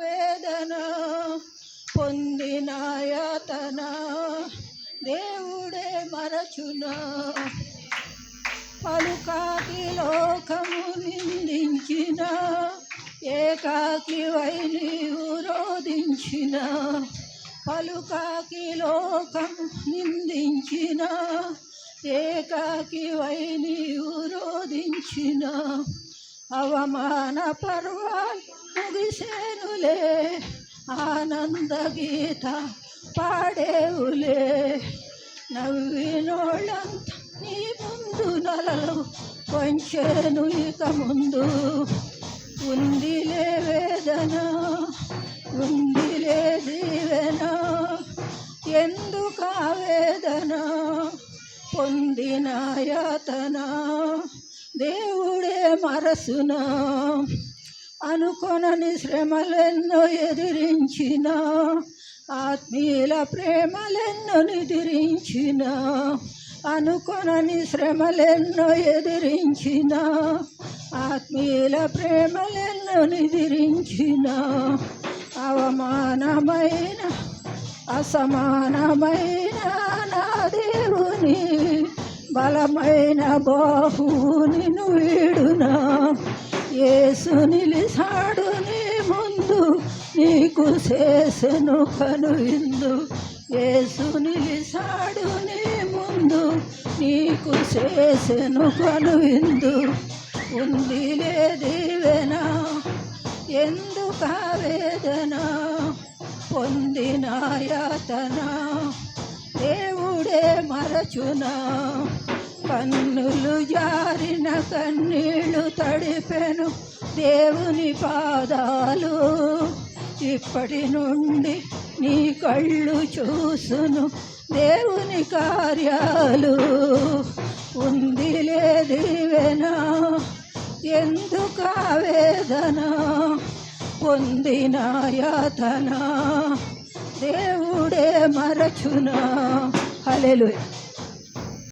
వేదన పొందిన యాతన దేవుడే మరచునా? పలుకాకి లోకము నిందించిన ఏకాకి వై నీవు రోధించిన పలుకాకి లోకము నిందించిన ఏకాకి వై నీవు రోధించిన అవమాన పర్వాలు ముగిసేనులే ఆనంద గీత పాడేవులే. నవ్వినోళ్ళంత నీ ముందు నలలు కొంచెను ఇక ముందు. ఉందిలే వేదన ఉందిలే దీవెన ఎందుకు వేదన? పొందిన యాతన దేవుడే మరసున. అనుకొనని శ్రమలెన్నో ఎదిరించిన ఆత్మీయుల ప్రేమలెన్నో నిదిరించిన అనుకొనని శ్రమలెన్నో ఎదిరించిన ఆత్మీయుల ప్రేమలెన్నో నిదిరించిన అవమానమైన అసమానమైన నా దేవుని బలమైన బాహు నిన్ను వీడునా? యేసు నిలిసాడు నీ ముందు నీకు చేసెను కనువిందు. ఏసు నిలిసాడు నీ ముందు నీకు చేసెను కనువిందు. ఉందిలే దీవెన ఎందుక వేదన? పొందిన యాతన దేవుడే మరచునా. కన్నులు జారిన కన్నీళ్ళు తడిపెను దేవుని పాదాలు. ఇప్పటి నుండి నీ కళ్ళు చూసును దేవుని కార్యాలు. ఉందిలే దీవెన ఎందుకు ఆవేదన పొందిన యాతన? దేవుడే మరచునా? హల్లెలూయా